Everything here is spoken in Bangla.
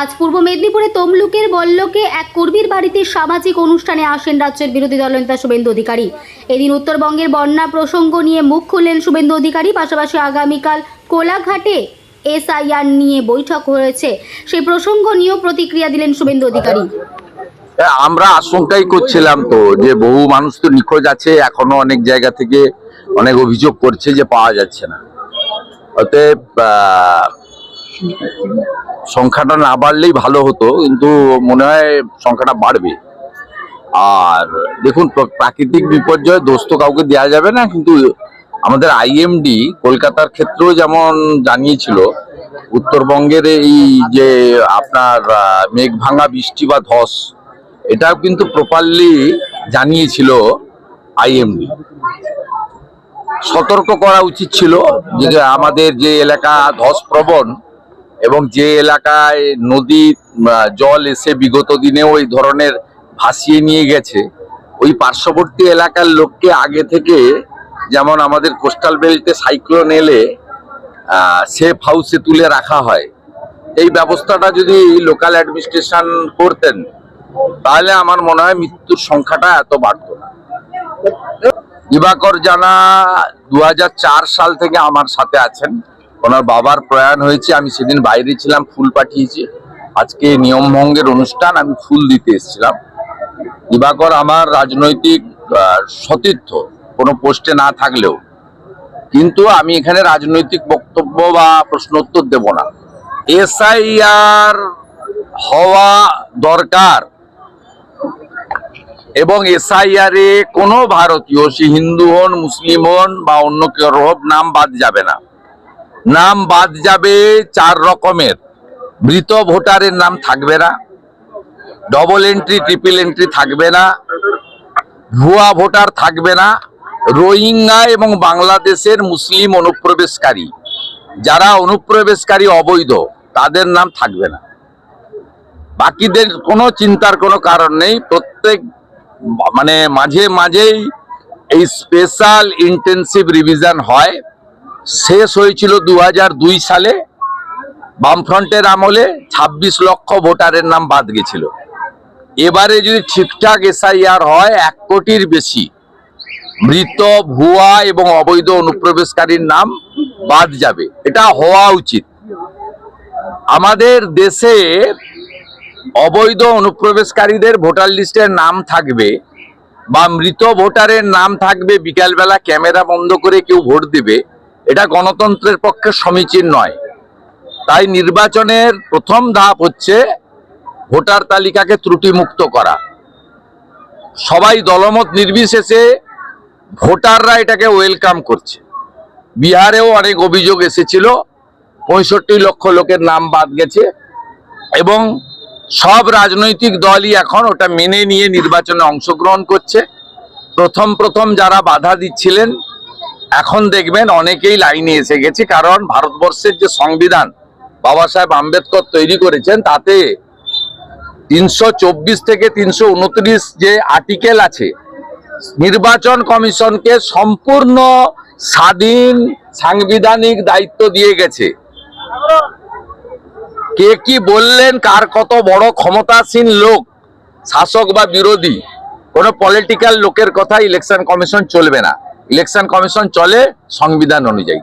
আজ পূর্ব মেদিনীপুরে তমলুকের বল্লকে এক কর্মীর বাড়িতে সামাজিক অনুষ্ঠানে আসেন রাজ্যের বিরোধী দলনেতা শুভেন্দু অধিকারী। এদিন উত্তরবঙ্গের বন্যা প্রসঙ্গ নিয়ে মুখ খুললেন শুভেন্দু অধিকারী পাশাপাশি আগামীকাল কোলাঘাটে এসআইআর নিয়ে বৈঠক হয়েছে। সেই প্রসঙ্গ নিয়েও প্রতিক্রিয়া দিলেন শুভেন্দু অধিকারী। হ্যাঁ, আমরা আশঙ্কাই করছিলাম তো যে বহু মানুষ তো নিখোঁজ আছে এখনও অনেক জায়গা থেকে অনেক অভিযোগ করছে যে পাওয়া যাচ্ছে না। অতএব সংখ্যাটা না বাড়লেই ভালো হতো, কিন্তু মনে হয় সংখ্যাটা বাড়বে। আর দেখুন প্রাকৃতিক বিপর্যয় দোষ তো কাউকে দেওয়া যাবে না, কিন্তু আমাদের আইএমডি কলকাতার ক্ষেত্রেও যেমন জানিয়েছিল, উত্তরবঙ্গের এই যে আপনার মেঘ ভাঙা বৃষ্টি বা ধস, এটাও কিন্তু প্রপারলি জানিয়েছিল আইএমডি সতর্ক করা উচিত ছিল যে আমাদের যে এলাকা ধস প্রবণ এবং যে এলাকায় নদী জল এসে বিগত দিনে ওই ধরনের ভাসিয়ে নিয়ে গেছে, ওই পার্শ্ববর্তী এলাকার লোককে আগে থেকে যেমন আমাদের কোস্টাল বেল্টে সাইক্লোন এলে সেফ হাউসে তুলে রাখা হয়। এই ব্যবস্থাটা যদি লোকাল অ্যাডমিনিস্ট্রেশন করতেন, তাহলে আমার মনে হয় মৃত্যুর সংখ্যাটা এত বাড়ত না। দিবাকর জানা দু হাজার চার সাল থেকে আমার সাথে আছেন। ওনার বাবার প্রয়াণ হয়েছে, আমি সেদিন বাইরে ছিলাম, ফুল পাঠিয়েছি। আজকে নিয়ম ভঙ্গের অনুষ্ঠান, আমি ফুল দিতে এসেছিলাম। দিবাকর আমার রাজনৈতিক সতীর্থ, কোনো পোস্টে না থাকলেও। কিন্তু আমি এখানে রাজনৈতিক বক্তব্য বা প্রশ্নোত্তর দেব না। এসআইআর হওয়া দরকার। এবং এসআইআর এ কোনো ভারতীয়, সে হিন্দু হন, মুসলিম হন বা অন্য কেউ হোক নাম বাদ যাবে না। নাম বাদ যাবে চার রকমের। মৃত ভোটারের নাম থাকবে না ডবল এন্ট্রি ট্রিপল এন্ট্রি থাকবে না, ভুয়া ভোটার থাকবে না, রোহিঙ্গা এবং বাংলাদেশের মুসলিম অনুপ্রবেশকারী, যারা অনুপ্রবেশকারী অবৈধ, তাদের নাম থাকবে না। বাকিদের কোনো চিন্তার কোনো কারণ নেই, প্রত্যেক মানে মাঝে মাঝেই এই স্পেশাল ইন্টেন্সিভ রিভিশন হয়। শেষ হয়েছিল দু দুই সালে। বামফ্রন্টের আমলে ২৬ লক্ষ ভোটারের নাম বাদ গেছিল। এবারে যদি ঠিকঠাক এসআইআর হয়, এক কোটির বেশি মৃত, ভুয়া এবং অবৈধ অনুপ্রবেশকারীর নাম বাদ যাবে। এটা হওয়া উচিত। আমাদের দেশে অবৈধ অনুপ্রবেশকারীদের ভোটার লিস্টের নাম থাকবে বা মৃত ভোটারের নাম থাকবে। বিকালবেলা ক্যামেরা বন্ধ করে কেউ ভোট দিবে। এটা গণতন্ত্রের পক্ষে সমীচীন নয়। তাই নির্বাচনের প্রথম ধাপ হচ্ছে ভোটার তালিকাকে ত্রুটিমুক্ত করা। সবাই দলমত নির্বিশেষে ভোটাররা এটাকে ওয়েলকাম করছে। বিহারেও অনেক অভিযোগ এসেছিল, পঁয়ষট্টি লক্ষ লোকের নাম বাদ গেছে এবং সব রাজনৈতিক দলই এখন ওটা মেনে নিয়ে নির্বাচনে অংশগ্রহণ করছে। প্রথম প্রথম যারা বাধা দিচ্ছিলেন এখন দেখবেন অনেকেই লাইনে এসে গেছে, কারণ ভারতবর্ষের যে সংবিধান, বাবা সাহেব আম্বেদকর তৈরি করেছেন, তাতে তিনশো চব্বিশ থেকে তিনশো উনত্রিশ যে আর্টিকেল আছে, নির্বাচন কমিশনকে সম্পূর্ণ স্বাধীন সাংবিধানিক দায়িত্ব দিয়ে গেছে। কে কি বললেন, কার কত বড় ক্ষমতাসীন লোক, শাসক বা বিরোধী, কোনো পলিটিক্যাল লোকের কথা ইলেকশন কমিশন চলবে না। ইলেকশন কমিশন চলে সংবিধান অনুযায়ী।